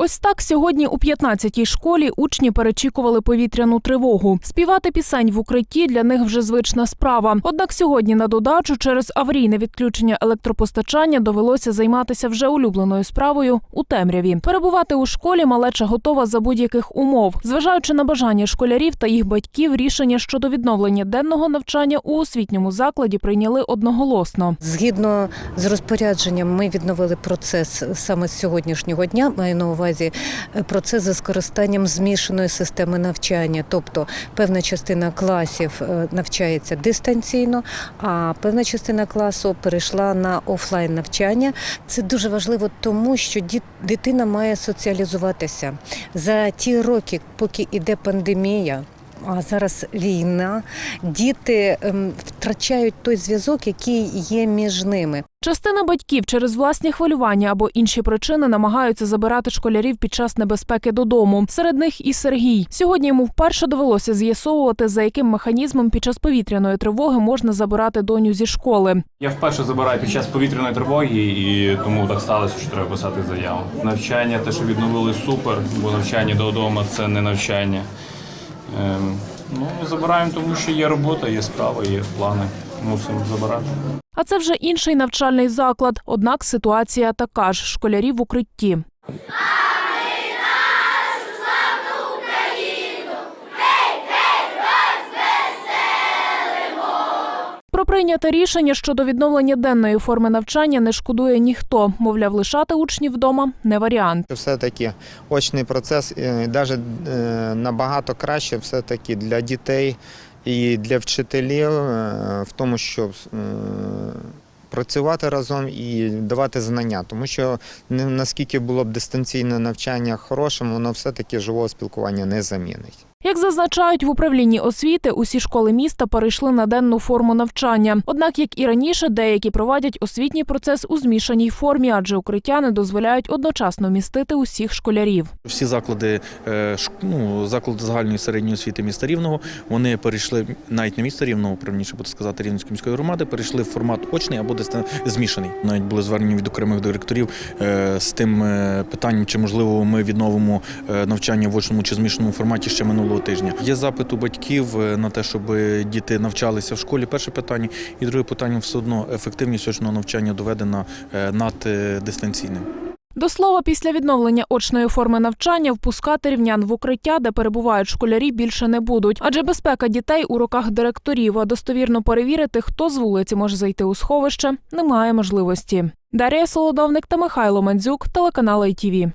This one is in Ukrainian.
Ось так сьогодні у 15-й школі учні перечікували повітряну тривогу. Співати пісень в укритті для них вже звична справа. Однак сьогодні на додачу через аварійне відключення електропостачання довелося займатися вже улюбленою справою у темряві. Перебувати у школі малеча готова за будь-яких умов. Зважаючи на бажання школярів та їх батьків, рішення щодо відновлення денного навчання у освітньому закладі прийняли одноголосно. Згідно з розпорядженням, ми відновили процес саме з сьогоднішнього дня. Маю на увазі е, процес за скористанням змішаної системи навчання. Тобто певна частина класів е, навчається дистанційно, а певна частина класу перейшла на офлайн навчання. Це дуже важливо, тому що дитина має соціалізуватися за ті роки, поки іде пандемія. А зараз війна, діти ем, втрачають той зв'язок, який є між ними. Частина батьків через власні хвилювання або інші причини намагаються забирати школярів під час небезпеки додому. Серед них і Сергій. Сьогодні йому вперше довелося з'ясовувати, за яким механізмом під час повітряної тривоги можна забирати доню зі школи. Я вперше забираю під час повітряної тривоги, і тому так сталося, що треба писати заяву. Навчання, те, що відновили, супер, бо навчання додому це не навчання. Ем, ну, забираємо, тому що є робота, є справа, є плани. Мусимо забирати. А це вже інший навчальний заклад. Однак ситуація така ж школярі в укритті. Прийняте рішення щодо відновлення денної форми навчання не шкодує ніхто. Мовляв, лишати учнів вдома не варіант. Все-таки очний процес навіть набагато краще все-таки для дітей і для вчителів е, в тому, щоб е, працювати разом і давати знання. Тому що наскільки було б дистанційне навчання хорошим, воно все-таки живого спілкування не замінить. Як зазначають в управлінні освіти, усі школи міста перейшли на денну форму навчання. Однак, як і раніше, деякі проводять освітній процес у змішаній формі, адже укриття не дозволяють одночасно містити усіх школярів. Всі заклади, е, ну, заклади загальної середньої освіти міста Рівного, вони перейшли навіть не міста Рівного, правильніше буде сказати, Рівненської міської громади, перейшли в формат очний або дистан- змішаний. Навіть були звернення від окремих директорів е, з тим е, питанням, чи можливо ми відновимо навчання в очному чи змішаному форматі ще минулого тижня. Є запит у батьків е, на те, щоб діти навчалися в школі. Перше питання, і друге питання все одно ефективність очного навчання доведена е, над дистанційним. До слова, після відновлення очної форми навчання впускати рівнян в укриття, де перебувають школярі, більше не будуть. Адже безпека дітей у руках директорів, а достовірно перевірити, хто з вулиці може зайти у сховище, немає можливості. Дар'я Солодовник та Михайло Мандзюк, телеканал ITV.